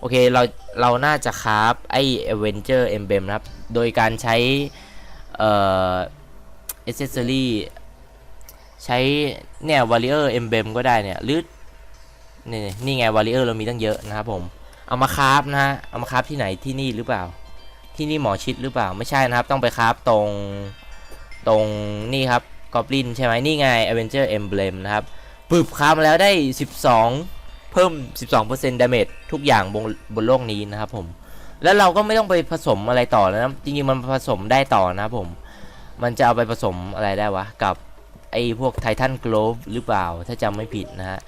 โอเคเราเราน่าจะคราฟไอ้ Avenger Emblem นะครับ โดยการใช้เอ่อ accessory ใช้เนี่ย Warrior Emblem ก็ได้เนี่ยหรือนี่นี่ไง Warrior เรามีตั้งเยอะนะครับผม เอามาคราฟนะฮะ เอามาคราฟที่ไหนที่นี่หรือเปล่า ที่นี่หมอชิดหรือเปล่าไม่ใช่นะครับ ต้องไปคราฟตรงตรงนี่ครับ Goblin ใช่ไหมนี่ไง Avenger Emblem นะครับปึบคราฟมาแล้วได้ 12 เพิ่ม 12% damage ทุกอย่างบนบนโลกนี้นะครับผม แล้วเราก็ไม่ต้องไปผสมอะไรต่อแล้วนะ จริงๆ มันผสมได้ต่อนะครับผม มันจะเอาไปผสมอะไรได้วะ กับไอ้พวกไททันโกลบหรือเปล่า ถ้าจำไม่ผิดนะฮะ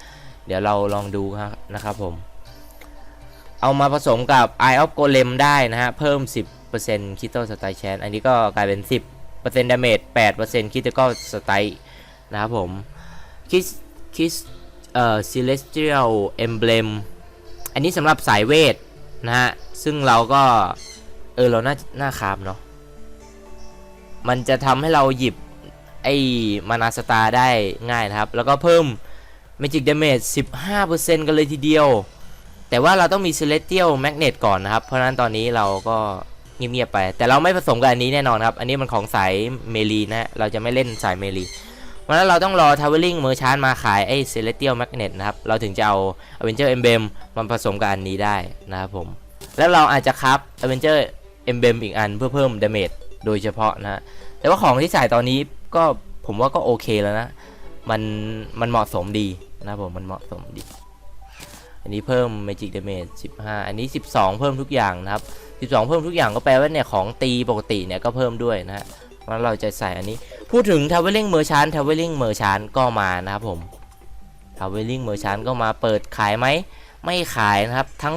เดี๋ยวเราลองดูครับนะครับผม เอามาผสมกับ Eye of Golem ได้นะฮะ เพิ่ม 10% Critical Strike Chance อันนี้ก็กลายเป็น 10% Damage 8% Critical Strike นะครับผม Kiss Kiss เอ่อ Celestial Emblem อันนี้สำหรับสายเวทนะฮะ ซึ่งเราก็ เออ เราน่าน่าคาบเนาะมันจะทำให้เราหยิบไอ้มานาสตาได้ง่ายนะครับ แล้วก็เพิ่ม Magic Damage 15%กันเลยทีเดียว แต่ว่าเราต้องมี Celestial Magnet ก่อนนะครับ เพราะฉะนั้นตอนนี้เราก็เงียบๆไป แต่เราไม่ผสมกับอันนี้แน่นอนครับ อันนี้มันของสายเมลีนะฮะเราจะไม่เล่นสายเมลี เพราะนั้นเราต้องรอ Traveling Merchant มาขายไอ้ Celestial Magnet นะครับ เราถึงจะเอา Avenger Emblem มาผสมกับอันนี้ได้นะครับผม แล้วเราอาจจะครับ Avenger Emblem อีกอันเพื่อเพิ่ม Damage โดยเฉพาะนะฮะแต่ว่าของที่ใส่ตอนนี้ก็ผมว่าก็โอเคแล้วนะ มันมันเหมาะสมดีนะครับผม มันเหมาะสมดี อันนี้เพิ่ม Magic Damage 15 อันนี้ 12 เพิ่มทุกอย่างนะครับ 12 เพิ่มทุกอย่างก็แปลว่าเนี่ยของตีปกติเนี่ยก็เพิ่มด้วยนะฮะ แล้วเราจะใส่อันนี้ พูดถึง Traveling Merchant Traveling Merchant ก็มานะครับผม Traveling Merchant ก็มาเปิดขายไหม ไม่ขายนะครับ ทั้ง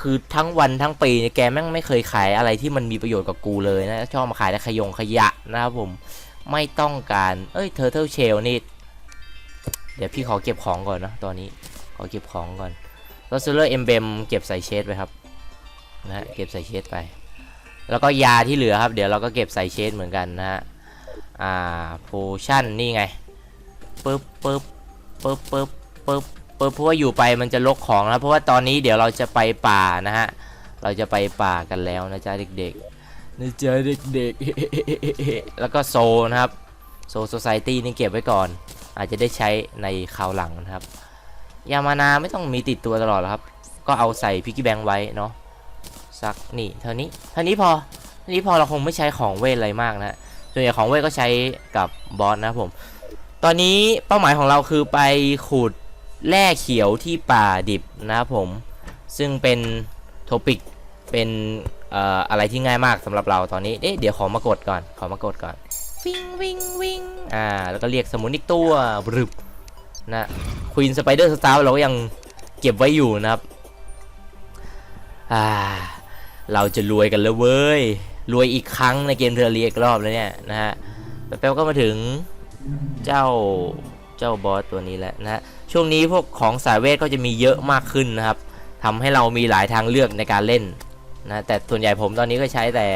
คือทั้งวันทั้งปีเนี่ยแกแม่งไม่เคยขายอะไรที่มันมีประโยชน์กับกูเลยนะ ชอบมาขายแต่ขยงขยะนะครับผม ไม่ต้องการ เอ้ย Turtle Shell นี่ เดี๋ยวพี่ขอเก็บของก่อนนะตอนนี้ ขอเก็บของก่อนแล้ว Solar Emblem เก็บใส่เชสไปครับนะฮะเก็บใส่เชสไป แล้วก็ยาที่เหลือครับ เดี๋ยวเราก็เก็บใส่เชสเหมือนกันนะฮะ อ่าโพชั่นนี่ไงปึ๊บปึ๊บปึ๊บปึ๊บปึ๊บปึ๊บเพราะว่าอยู่ไปมันจะลกของนะเพราะว่าตอนนี้เดี๋ยวเราจะไปป่านะฮะ เราจะไปป่ากันแล้วนะจ๊ะเด็กๆนะจ๊ะเด็กๆ แล้วก็โซนะครับ โซโซไซตี้นี่เก็บไว้ก่อน อาจจะได้ใช้ในคราวหลังนะครับ ยามานาไม่ต้องมีติดตัวตลอดหรอกครับ ก็เอาใส่พิกกี้แบงไว้เนาะ สักนี่เท่านี้เท่านี้พอเท่านี้พอเราคงไม่ใช้ของเวทอะไรมากนะส่วนใหญ่ของเวทก็ใช้กับบอสนะผม ตอนนี้เป้าหมายของเราคือไปขุดแร่เขียวที่ป่าดิบนะครับผม ซึ่งเป็นโทปิกเป็นอะไรที่ง่ายมากสำหรับเราตอนนี้ เอ๊ะเดี๋ยวขอมากดก่อน ขอมากดก่อน วิ่งวิ่งวิ่งอ่า แล้วก็เรียกสมุนอีกตัวบรึบนะควีนสไปเดอร์สตาร์เราก็ยังเก็บไว้อยู่นะครับ อ่า เราจะรวยกันแล้วเว้ย รวยอีกครั้งในเกมเทอร์เรียอีกรอบแล้วเนี่ยนะฮะแป๊บๆก็มาถึงเจ้าเจ้าบอสตัวนี้แล้วนะฮะ ช่วงนี้พวกของสายเวทก็จะมีเยอะมากขึ้นนะครับทำให้เรามีหลายทางเลือกในการเล่นนะแต่ส่วนใหญ่ผมตอนนี้ก็ใช้แต่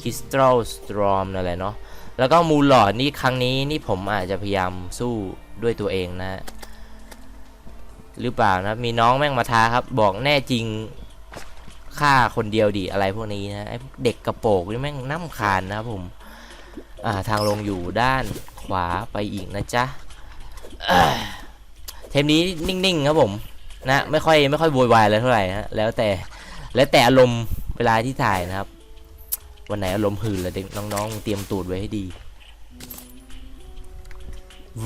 Crystal Storm นั่นแหละเนาะแล้วก็มูลหลอดนี่ครั้งนี้นี่ผมอาจจะพยายามสู้ด้วยตัวเองนะฮะหรือเปล่านะมีน้องแม่งมาท้าครับ บอกแน่จริง ฆ่าคนเดียวดิอะไรพวกนี้นะไอ้พวกเด็กกระโปรงนี่แม่งน้ำคานนะผมอ่าทางลงอยู่ด้านขวาไปอีกนะจ๊ะเทปนี้นิ่งๆครับผมนะไม่ค่อยไม่ค่อยโวยวายอะไรเท่าไหร่นะแล้วแต่แล้วแต่อารมณ์เวลาที่ถ่ายนะครับ วันไหนอารมณ์หื่นแล้วเด็กน้องๆ เตรียมตูดไว้ให้ดี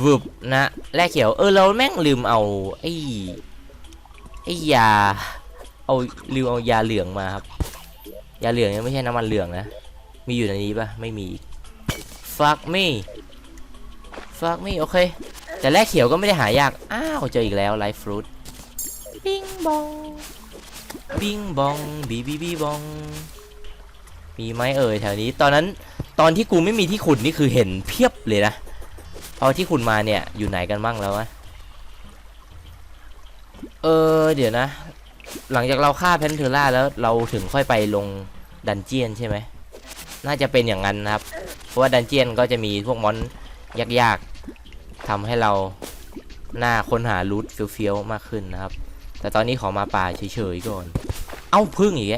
วึบนะแร่เขียวเออเราแม่งลืมเอาไอ้ไอ้ยา เอาลืมเอายาเหลืองมาครับ ยาเหลืองยังไม่ใช่น้ำมันเหลืองนะ มีอยู่ในนี้ปะไม่มี fuck me fuck me โอเค แต่แรกเขียวก็ไม่ได้หายาก อ้าวเจออีกแล้วไลฟ์ฟรุตบิงบองบิงบองบีบีบีบอง มีไหมเอ่ยแถวนี้ ตอนนั้นตอนที่กูไม่มีที่ขุดนี่คือเห็นเพียบเลยนะพอที่ขุดมาเนี่ยอยู่ไหนกันบ้างแล้ววะเออเดี๋ยวนะ หลังจากเราฆ่าแพนเทอร่าแล้วเราถึงค่อยไปลงดันเจียนใช่ไหม น่าจะเป็นอย่างนั้นนะครับ เพราะว่าดันเจียนก็จะมีพวกมอนยากๆทำให้เราหน้าค้นหารูทเฟี้ยวๆมากขึ้นนะครับ แต่ตอนนี้ขอมาป่าเฉยๆก่อน เอ้าพึ่งอีกแก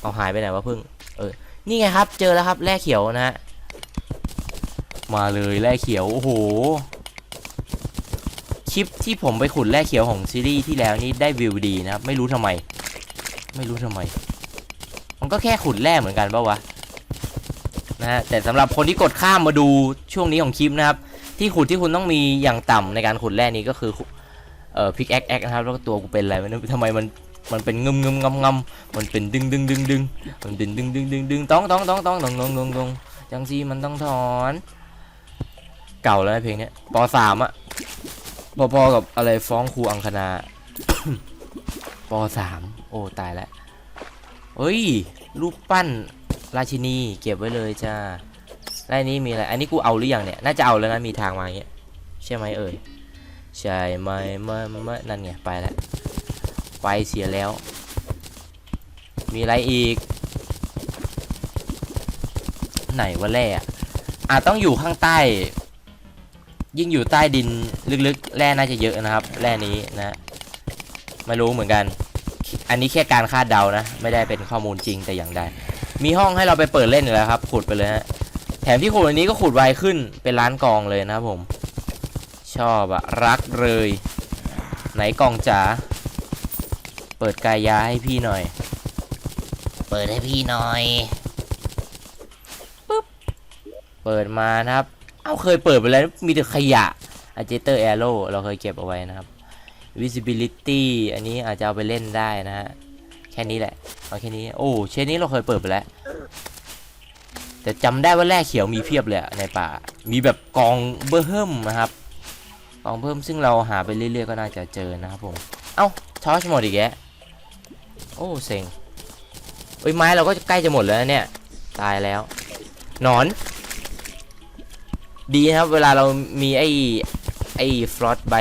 เอาหายไปไหนวะพึ่ง เออ นี่ไงครับ เจอแล้วครับแร่เขียวนะฮะ มาเลยแร่เขียว โอ้โห ลิปที่ผมไปขุดแร่เขียวของซีรีส์ที่แล้วนี่ได้วิวดีนะครับ ไม่รู้ทำไม ไม่รู้ทำไม มันก็แค่ขุดแร่เหมือนกันปะวะนะฮะแต่สำหรับคนที่กดข้ามมาดูช่วงนี้ของคลิปนะครับ ที่ขุดที่คุณต้องมีอย่างต่ำในการขุดแร่นี้ก็คือเอ่อพิกแอคแอคนะครับแล้วก็ตัวกูเป็นอะไรไม่รู้ทำไมมันมันเป็นงึมงึมงำงำมันเป็นดึงดึงดึงดึงมันดึงดึงดึงดึงดึงต้องต้องต้องต้องต้องต้องต้องต้องจังซีมันต้องถอน เก่าแล้วเพลงเนี้ยปสามอะ พอๆกับอะไรฟ้องครูอังคณาปสามโอ้ตายแล้วเฮ้ยรูปปั้นราชินีเก็บไว้เลยจ้าแล้วอันนี้มีอะไร อันนี้กูเอาหรือยังเนี่ย น่าจะเอาแล้วนะมีทางมาอย่างเงี้ยใช่ไหมเอ่ย ใช่ไหมไม่ไม่นั่นไงไปแล้ว ไปเสียแล้ว มีอะไรอีก ไหนว่าแร่อะต้องอยู่ข้างใต้ ยิ่งอยู่ใต้ดินลึกๆ แร่น่าจะเยอะนะครับ แร่นี้นะไม่รู้เหมือนกัน อันนี้แค่การคาดเดานะ ไม่ได้เป็นข้อมูลจริงแต่อย่างใด มีห้องให้เราไปเปิดเล่นอยู่แล้วครับ ขุดไปเลยฮะแถมที่ขุดอันนี้ก็ขุดไวขึ้นเป็นร้านกองเลยนะครับผม ชอบอะรักเลย ไหนกองจ๋า เปิดกายาให้พี่หน่อย เปิดให้พี่หน่อย ปึ๊บ เปิดมานะครับ เอาเคยเปิดไปแล้วมีแต่ขยะ Agitator Arrow เราเคยเก็บเอาไว้นะครับ Visibility อันนี้อาจจะเอาไปเล่นได้นะฮะแค่นี้แหละเอาแค่นี้โอ้เชนนี้เราเคยเปิดไปแล้ว แต่จำได้ว่าแร่เขียวมีเพียบเลยในป่า มีแบบกองเบอร์เฮิมนะครับกองเพิ่มซึ่งเราหาไปเรื่อยๆก็น่าจะเจอนะครับผมเอ้าทอชหมดอีกแกโอ้เซ็งเอ้ยไม้เราก็ใกล้จะหมดแล้วเนี่ยตายแล้ว หนอน ดีครับเวลาเรามีไอ้ไอ้ฟลอตไบ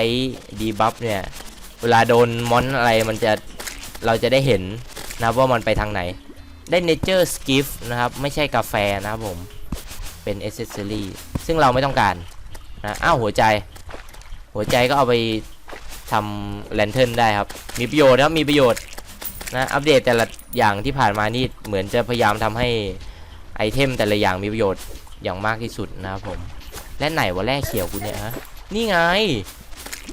ดีบัฟเนี่ย เวลาโดนมอนอะไรมันจะเราจะได้เห็นนะว่ามันไปทางไหน ได้เนเจอร์สกิฟนะครับ ไม่ใช่กาแฟนะครับผม เป็นเอเซสซอรี่ซึ่งเราไม่ต้องการนะอ้าวหัวใจ หัวใจก็เอาไปทำแลนเทิร์นได้ครับ มีประโยชน์ครับมีประโยชน์นะอัปเดตแต่ละอย่างที่ผ่านมานี่เหมือนจะพยายามทำให้ไอเทมแต่ละอย่างมีประโยชน์อย่างมากที่สุดนะครับผม และไหนวะแร่เขียวกูเนี่ยฮะนี่ไง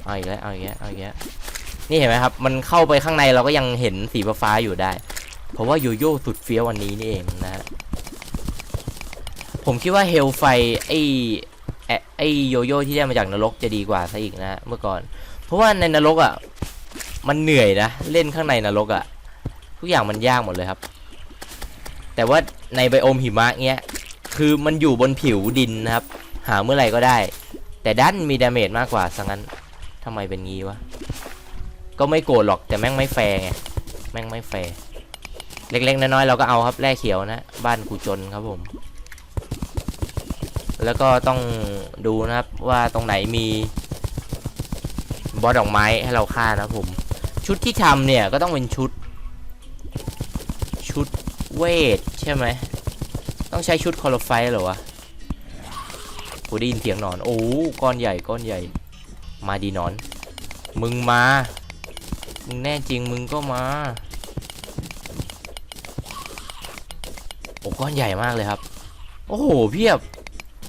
เอาอีกแล้วเอาอีกแล้วเอาอีกแล้วนี่เห็นไหมครับ มันเข้าไปข้างในเราก็ยังเห็นสีฟ้าอยู่ได้ เพราะว่าโยโย่สุดเฟี้ยววันนี้นี่เองนะฮะผมคิดว่าเฮลไฟไอไอ้ไอโยโย่ที่ได้มาจากนรกจะดีกว่าซะอีกนะเมื่อก่อน เพราะว่าในนรกอะมันเหนื่อยนะเล่นข้างในนรกอะ่ะทุกอย่างมันยากหมดเลยครับ แต่ว่าในไบโอมหิมะเงี้ยคือมันอยู่บนผิวดินนะครับ หาเมื่อไหร่ก็ได้ แต่ด้านมีดาเมจมากกว่าสังั้นทำไมเป็นงี้วะ ก็ไม่โกรธหรอกแต่แม่งไม่แฟร์ไง แม่งไม่แฟร์ เล็กๆน้อยๆเราก็เอาครับแร่เขียวนะ บ้านกูจนครับผม แล้วก็ต้องดูนะครับว่าตรงไหนมีบอสดอกไม้ให้เราฆ่านะผม ชุดที่ทำเนี่ยก็ต้องเป็นชุด ชุดเวทใช่ไหม ต้องใช้ชุดคอร์ไฟเหรอวะ กูได้ยินเสียงนอน โอ้ก้อนใหญ่ก้อนใหญ่ มาดีนอน มึงมา มึงแน่จริงมึงก็มา โอ้ก้อนใหญ่มากเลยครับ โอ้โหเพียบ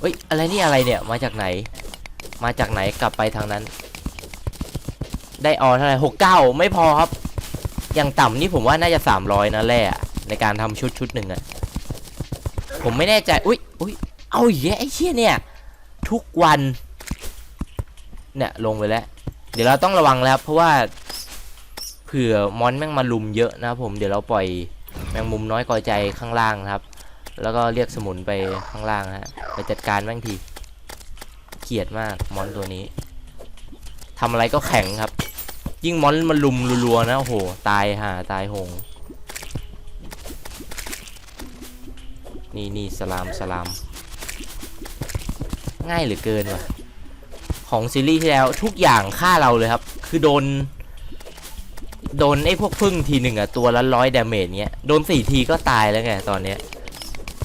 เฮ้ยอะไรนี่อะไรเนี่ยมาจากไหน มาจากไหนกลับไปทางนั้น ได้ออเท่าไหร่หกเก้าไม่พอครับ อย่างต่ำนี่ผมว่าน่าจะสามร้อยนะแร่อะในการทำชุดชุดหนึ่งอะผมไม่แน่ใจ อุ้ยอุ้ยเอาอีกแล้วไอ้เชี่ยเนี่ย ทุกวันเนี่ยลงไปแล้ว เดี๋ยวเราต้องระวังแล้วเพราะว่าเผื่อมอนแม่งมาลุมเยอะนะครับผมเดี๋ยวเราปล่อยแมงมุมน้อยกอใจข้างล่างครับ แล้วก็เรียกสมุนไปข้างล่างฮะไปจัดการแม่งทีเกลียดมากมอนตัวนี้ทำอะไรก็แข็งครับ ยิ่งมอนมันลุมรัวๆนะโอ้โหตายห่าตายโหงนี่นี่สลามสลาม ง่ายเหลือเกินว่ะของซีรีส์ที่แล้วทุกอย่างฆ่าเราเลยครับ คือโดน โดนไอ้พวกพึ่งทีหนึ่งอะตัวละร้อยดาเมจเงี้ยโดนสี่ทีก็ตายแล้วไงตอนเนี้ย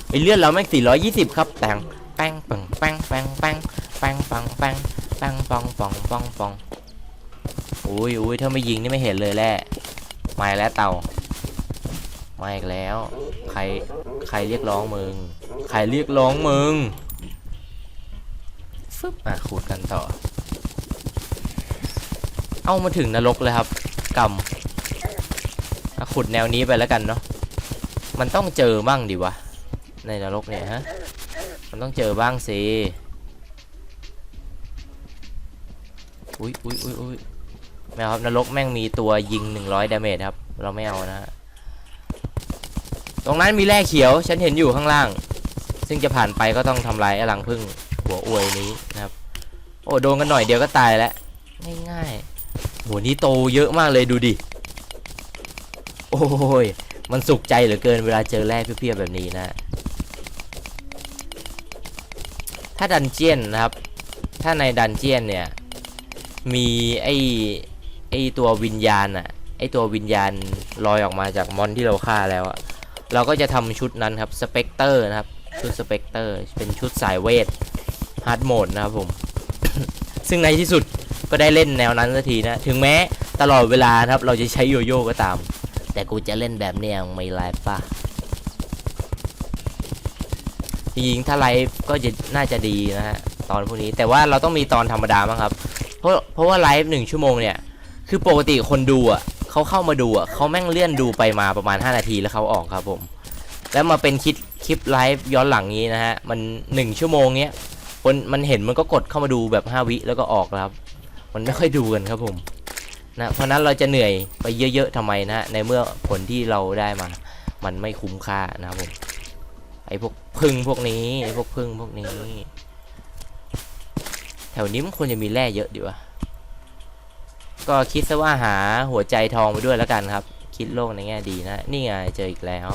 ไอเลือดเราแม่งสี่ร้อยยี่สิบครับแปงแป้งปังแป้งแป้งแป้งแป้งปังแป้งแป้งปองปองปองปองโอ้อุ้ยอุ้ยถ้าไม่ยิงนี่ไม่เห็นเลยแหละมาแล้วเต่ามาอีกแล้ว ใครใครเรียกร้องมึง ใครเรียกร้องมึง ฟึบอะขูดกันต่อ เอามาถึงนรกเลยครับกำอะขุดแนวนี้ไปแล้วกันเนาะมันต้องเจอบ้างดิวะ ในนรกเนี่ยฮะ มันต้องเจอบ้างสิอุ้ยอุ้ยอุ้ยอุ้ยไม่ครับนรกแม่งมีตัวยิง100ดาเมจครับ เราไม่เอานะฮะตรงนั้นมีแร่เขียว ฉันเห็นอยู่ข้างล่าง ซึ่งจะผ่านไปก็ต้องทำลายอ้รังพึ่ง หัวอวยนี้นะครับ โอ้โดนกันหน่อยเดียวก็ตายแล้วง่ายๆโหนี่โตเยอะมากเลยดูดิ โอ้ยมันสุขใจเหลือเกินเวลาเจอแร่เพียบๆแบบนี้นะ ถ้าดันเจียนนะครับ ถ้าในดันเจียนเนี่ย มีไอไอตัววิญญาณอะไอตัววิญญาณลอยออกมาจากมอนที่เราฆ่าแล้วอะเราก็จะทำชุดนั้นครับสเปกเตอร์นะครับ ชุดสเปกเตอร์เป็นชุดสายเวท ฮาร์ดโหมดนะครับผม ซึ่งในที่สุดก็ได้เล่นแนวนั้นสักทีนะ ถึงแม้ตลอดเวลานะครับ เราจะใช้โยโย่ก็ตาม แต่กูจะเล่นแบบเนี้ยไม่ไลฟ์ป่ะจริงๆถ้าไลฟ์ก็จะน่าจะดีนะฮะตอนพวกนี้แต่ว่าเราต้องมีตอนธรรมดาบ้างครับ เพราะเพราะว่าไลฟ์หนึ่งชั่วโมงเนี่ย คือปกติคนดูอะเขาเข้ามาดูอะเขาแม่งเลื่อนดูไปมาประมาณ 5 นาทีแล้วเขาออกครับผม แล้วมาเป็นคลิปคลิปไลฟ์ย้อนหลังนี้นะฮะ มัน 1 ชั่วโมงเนี้ย คนมันเห็นมันก็กดเข้ามาดูแบบ5วิแล้วก็ออกครับ มันไม่ค่อยดูกันครับผมนะเพราะนั้นเราจะเหนื่อยไปเยอะๆทำไมนะในเมื่อผลที่เราได้มา มันไม่คุ้มค่านะครับผมไอ้พวกพึ่งพวกนี้ไอ้พวกพึ่งพวกนี้ แถวนี้มันควรจะมีแร่เยอะดีวะก็คิดซะว่าหาหัวใจทองไปด้วยแล้วกันครับ คิดโลกในแง่ดีนะ นี่ไงเจออีกแล้ว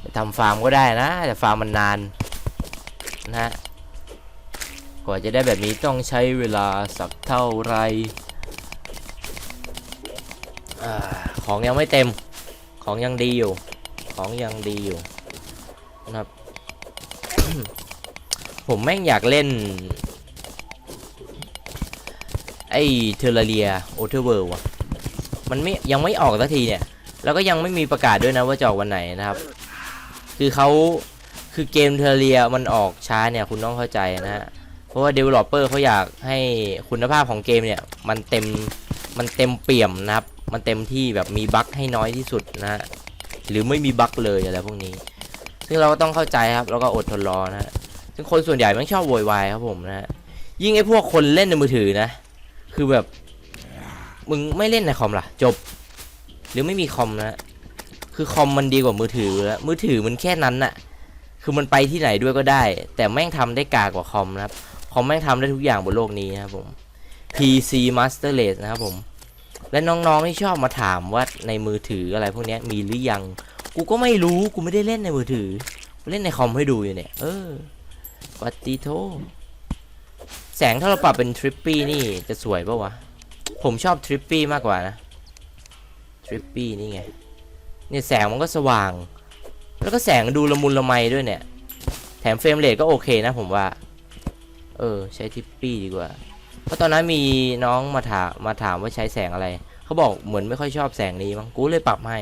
ไป ทำฟาร์มก็ได้นะ แต่ฟาร์มมันนานนะฮะกว่าจะได้แบบนี้ต้องใช้เวลาสักเท่าไรอของยังไม่เต็มของยังดีอยู่ ของยังดีอยู่นะครับผมแม่งอยากเล่น ไอ้เทอร์เรียโอเทอร์เวิร์ว่ะมันไม่ยังไม่ออกสักทีเนี่ย แล้วก็ยังไม่มีประกาศด้วยนะว่าจะออกวันไหนนะครับ คือเขาคือเกมเทเรียมันออกช้าเนี่ยคุณต้องเข้าใจนะฮะ เพราะว่า developer เขาอยากให้คุณภาพของเกมเนี่ย มันเต็มมันเต็มเปี่ยมนะครับ มันเต็มที่แบบมีบั๊กให้น้อยที่สุดนะฮะ หรือไม่มีบั๊กเลยอะไรพวกนี้ ซึ่งเราก็ต้องเข้าใจครับ แล้วก็อดทนรอนะฮะ ซึ่งคนส่วนใหญ่ไม่ชอบโวยวายครับผมนะฮะ ยิ่งไอ้พวกคนเล่นในมือถือนะ คือแบบ มึงไม่เล่นในคอมล่ะ จบ หรือไม่มีคอมนะ คือคอมมันดีกว่ามือถือแล้วมือถือมันแค่นั้นน่ะ คือมันไปที่ไหนด้วยก็ได้ แต่แม่งทำได้กากกว่าคอมนะครับ คอมแม่งทำได้ทุกอย่างบนโลกนี้นะครับผม PC Master Race นะครับผม และน้องๆที่ชอบมาถามว่าในมือถืออะไรพวกนี้มีหรือยัง กูก็ไม่รู้ กูไม่ได้เล่นในมือถือ เล่นในคอมให้ดูอยู่เนี่ย เออปฏิโท แสงถ้าเราปรับเป็นทริปปี้นี่จะสวยปะวะ ผมชอบทริปปี้มากกว่านะทริปปี้นี่ไง เนี่ยแสงมันก็สว่าง แล้วก็แสงดูละมุนละไมด้วยเนี่ย แถมเฟรมเรทก็โอเคนะผมว่า เออ ใช้ทิปปี้ดีกว่า เพราะตอนนั้นมีน้องมาถามมาถามว่าใช้แสงอะไร เขาบอกเหมือนไม่ค่อยชอบแสงนี้มั้ง กูเลยปรับให้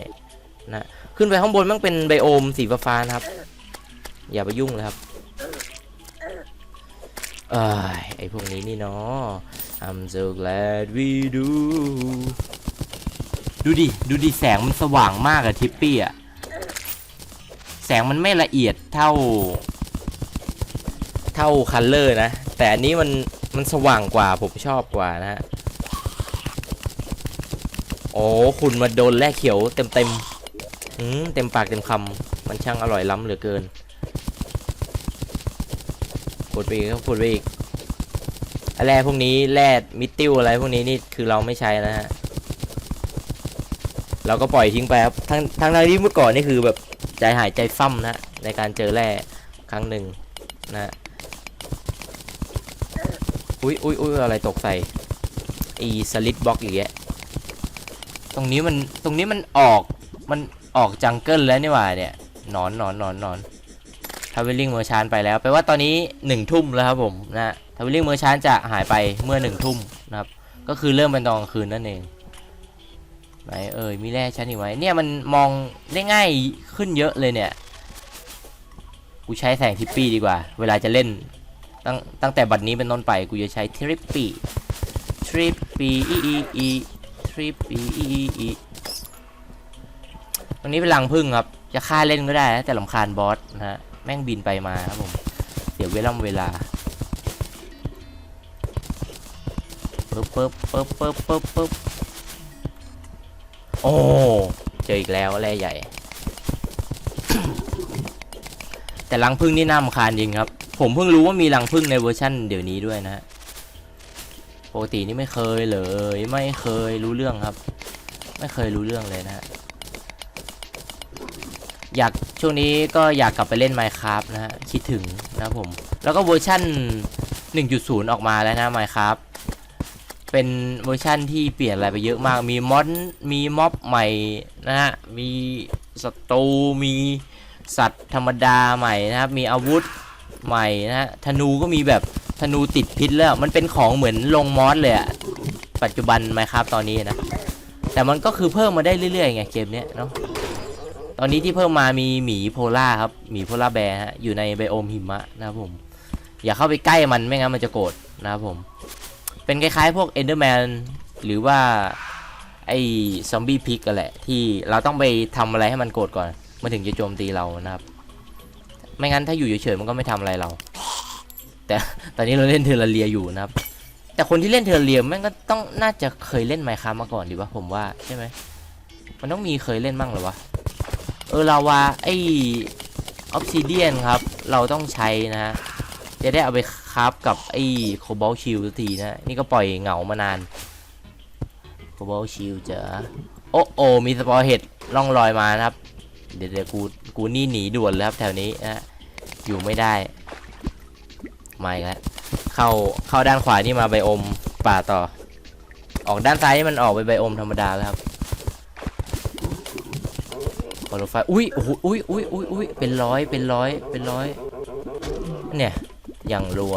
นะ ขึ้นไปข้างบนมันเป็นไบโอมสีฟ้านะครับ อย่าไปยุ่งเลยครับเอ้ยไอพวกนี้นี่เนาะ I'm so glad we do ดูดิ ดูดิแสงมันสว่างมากอะทิปปี้อะแสงมันไม่ละเอียดเท่า เท่าคัลเลอร์นะ แต่อันนี้มันมันสว่างกว่าผมชอบกว่านะฮะ โอ้คุณมาโดนแร่เขียวเต็มเต็มเต็มปากเต็มคำมันช่างอร่อยล้ำเหลือเกินกดไปอีกครับกดไปอีกอะไรพวกนี้แร่มิตติวอะไรพวกนี้นี่คือเราไม่ใช้นะฮะ เราก็ปล่อยทิ้งไปครับทั้งทั้งที่เมื่อก่อนนี่คือแบบใจหายใจฟั่มนะในการเจอแร่ครั้งหนึ่งนะอุ้ยอุ้ยอุ้ยอะไรตกใส่อีสลิดบล็อกอีกแยะตรงนี้มันตรงนี้มันออกมันออกจังเกิลแล้วนี่หว่าเนี่ยหนอนหนอนหนอนหนอนทาวเวลลิ่งเมอร์ชานไปแล้วแปลว่าตอนนี้หนึ่งทุ่มแล้วครับผมนะทาวเวลลิ่งเมอร์ชานจะหายไปเมื่อหนึ่งทุ่มนะครับก็คือเริ่มเป็นตอนกลางคืนนั่นเอง ไหนเอ่ยมีแร่ชั้นอีกไหมเนี่ยมันมองได้ง่ายขึ้นเยอะเลยเนี่ย กูใช้แสงทิปปี้ดีกว่า เวลาจะเล่น ตั้งตั้งแต่บัดนี้เป็นต้นไปกูจะใช้ทริปปี้ทริปปี้อีอีอีทริปปี้อีอีอีตรงนี้เป็นรังพึ่งครับ จะฆ่าเล่นก็ได้นะแต่ลำคาญบอสนะฮะแม่งบินไปมาครับผมเสียเวลาเวลาปึ๊บปึ๊บปึ๊บปึ๊บปึ๊บปึ๊บ โอ้เจออีกแล้วแร่ใหญ่ แต่รังพึ่งนี่น่ารำคาญจริงครับ ผมเพิ่งรู้ว่ามีรังพึ่งในเวอร์ชั่นเดี๋ยวนี้ด้วยนะปกตินี่ไม่เคยเลยไม่เคยรู้เรื่องครับ ไม่เคยรู้เรื่องเลยนะฮะอยากช่วงนี้ก็อยากกลับไปเล่น Minecraft นะฮะคิดถึงนะผม แล้วก็เวอร์ชั่น 1.0 ออกมาแล้วนะ Minecraft เป็นเวอร์ชั่นที่เปลี่ยนอะไรไปเยอะมาก มีมอนมีม็อบใหม่นะฮะ มีศัตรู มีสัตว์ธรรมดาใหม่นะครับ มีอาวุธใหม่นะฮะ ธนูก็มีแบบธนูติดพิษแล้ว มันเป็นของเหมือนลงมอสเลยอะปัจจุบัน Minecraft ตอนนี้นะ แต่มันก็คือเพิ่มมาได้เรื่อยๆไงเกมเนี้ยเนาะ ตอนนี้ที่เพิ่มมามีหมีโพล่าครับ หมีโพล่าแบร์ฮะ อยู่ในไบโอมหิมะนะครับผม อย่าเข้าไปใกล้มันไม่งั้นมันจะโกรธนะครับผม เป็นคล้ายๆพวกเอนเดอร์แมนหรือว่าไอ้ซอมบี้พิกกันแหละ ที่เราต้องไปทำอะไรให้มันโกรธก่อนมันถึงจะโจมตีเรานะครับ ไม่งั้นถ้าอยู่เฉยๆมันก็ไม่ทำอะไรเรา แต่ตอนนี้เราเล่นเทอร์เรียอยู่นะครับ แต่คนที่เล่นเทอร์เรียแม่งก็ต้องน่าจะเคยเล่นไมค้ามาก่อนดีวะผมว่าใช่ไหมมันต้องมีเคยเล่นบ้างเหรอวะเออลาวาไอออฟซิเดียนครับ เราต้องใช้นะฮะ จะได้เอาไปคราฟกับไอ้โคบอลชิลทีนะ นี่ก็ปล่อยเหงามานานโคบอลชิลเจอโอ้โอมีสปอร์เห็ดล่องลอยมานะครับ เดี๋ยวเดี๋ยวกูกูนี่หนีด่วนแล้วครับแถวนี้นะอยู่ไม่ได้ไมาอีกแล้วเข้าเข้าด้านขวานี่มาไบโอมป่าต่อ ออกด้านซ้ายมันออกไปไบโอมธรรมดาแล้วครับขอรถไฟอุ้ยโอ้โอุ้ยอุ้ยอุ้ยอุ้ยเป็นร้อยเป็นร้อยเป็นร้อยเนี่ย อย่างรัว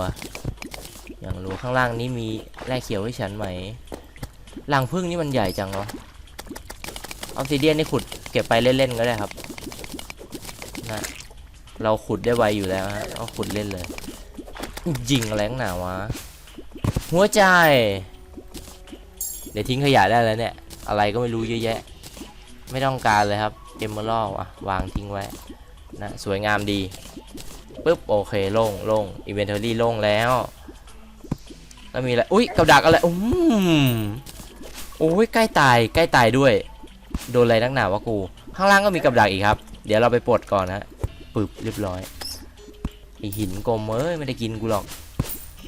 อย่างรัวข้างล่างนี้มีแร่เขียวให้ฉันไหมรังพึ่งนี่มันใหญ่จังเนาะออฟซิเดียนนี่ขุดเก็บไปเล่นๆก็ได้ครับนะเราขุดได้ไวอยู่แล้วฮะเอาขุดเล่นเลยยิงอะไรนักหนาวะหัวใจ เดี๋ยวทิ้งขยะได้แล้วเนี่ย อะไรก็ไม่รู้เยอะแยะ ไม่ต้องการเลยครับเอมเมอรัลอะวางทิ้งไว้นะสวยงามดี ปุ๊บโอเคโล่งโล่งอินเวนทอรี่โล่งแล้วแล้วมีอะไรอุ้ยกับดักอะไรอืมโอ้ยใกล้ตายใกล้ตายด้วย โดนอะไรนักหนาวะกู ข้างล่างก็มีกับดักอีกครับ เดี๋ยวเราไปปลดก่อนนะปึ๊บเรียบร้อยไอหินกลมเอ้ยไม่ได้กินกูหรอก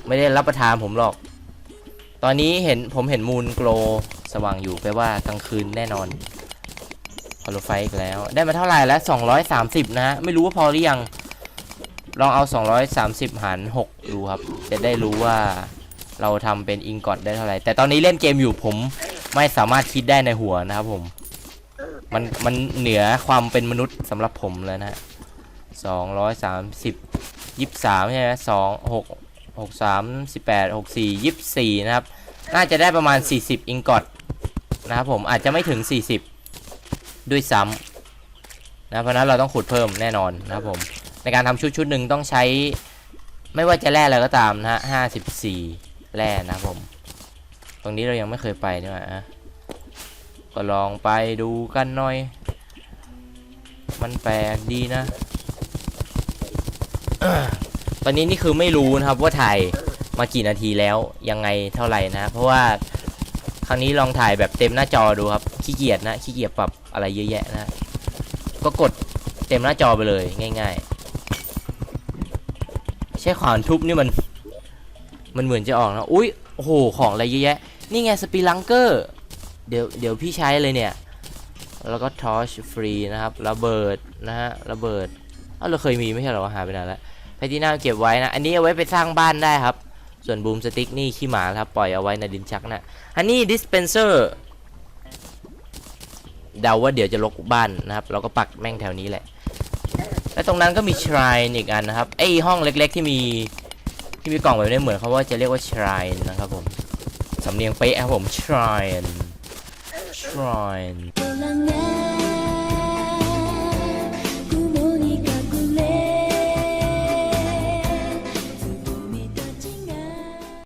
ไม่ได้รับประทานผมหรอก ตอนนี้เห็นผมเห็นมูนโกลสว่างอยู่แปลว่ากลางคืนแน่นอนพอรถไฟอีกแล้ว ได้มาเท่าไหร่แล้ว230 นะฮะไม่รู้ว่าพอหรือยัง ลองเอา 230 หาร 6 ดูครับ จะได้รู้ว่าเราทำเป็นอิงกอดได้เท่าไหร่ แต่ตอนนี้เล่นเกมอยู่ผมไม่สามารถคิดได้ในหัวนะครับผม มันมันเหนือความเป็นมนุษย์สำหรับผมเลยนะฮะ230 23ใช่ไหม2 6 6 3 18 6 4 24นะครับ น่าจะได้ประมาณ40อิงกอดนะครับผมอาจจะไม่ถึง40ด้วยซ้ำนะเพราะนั้นเราต้องขุดเพิ่มแน่นอนนะครับผม การทำชุดชุดหนึ่งต้องใช้ ไม่ว่าจะแร่อะไรก็ตามนะฮะห้าสิบสี่แร่นะผม ตรงนี้เรายังไม่เคยไปนี่หว่าอะก็ลองไปดูกันหน่อย มันแปลกดีนะ ตอนนี้นี่คือไม่รู้นะครับว่าถ่ายมากี่นาทีแล้วยังไงเท่าไหร่นะ เพราะว่าครั้งนี้ลองถ่ายแบบเต็มหน้าจอดูครับขี้เกียจนะขี้เกียจปรับอะไรเยอะแยะนะ ก็กดเต็มหน้าจอไปเลยง่าย ๆ ใช้ขวานทุบนี่มัน มันเหมือนจะออกนะอุ้ยโอ้โหของอะไรเยอะแยะ นี่ไงสปีลังเกอร์เดี๋ยวเดี๋ยวพี่ใช้เลยเนี่ย แล้วก็ทอชฟรีนะครับระเบิดนะฮะระเบิดเอ้าเราเคยมีไม่ใช่หรอหายไปไหนแล้วแพทินัมเก็บไว้นะ อันนี้เอาไว้ไปสร้างบ้านได้ครับ ส่วนบูมสติ๊กนี่ขี้หมาครับ ปล่อยเอาไว้ในดินชักนะอันนี้ดิสเพนเซอร์เดาว่าเดี๋ยวจะลกบ้านนะครับ เราก็ปักแม่งแถวนี้แหละ และตรงนั้นก็มีชรายอีกอันนะครับไอห้องเล็ก ๆ ที่มีที่มีกล่องแบบนี้เหมือนเขาว่าจะเรียกว่าชรายนะครับผมสำเนียงเป๊ะครับผม shrine shrine Kailangan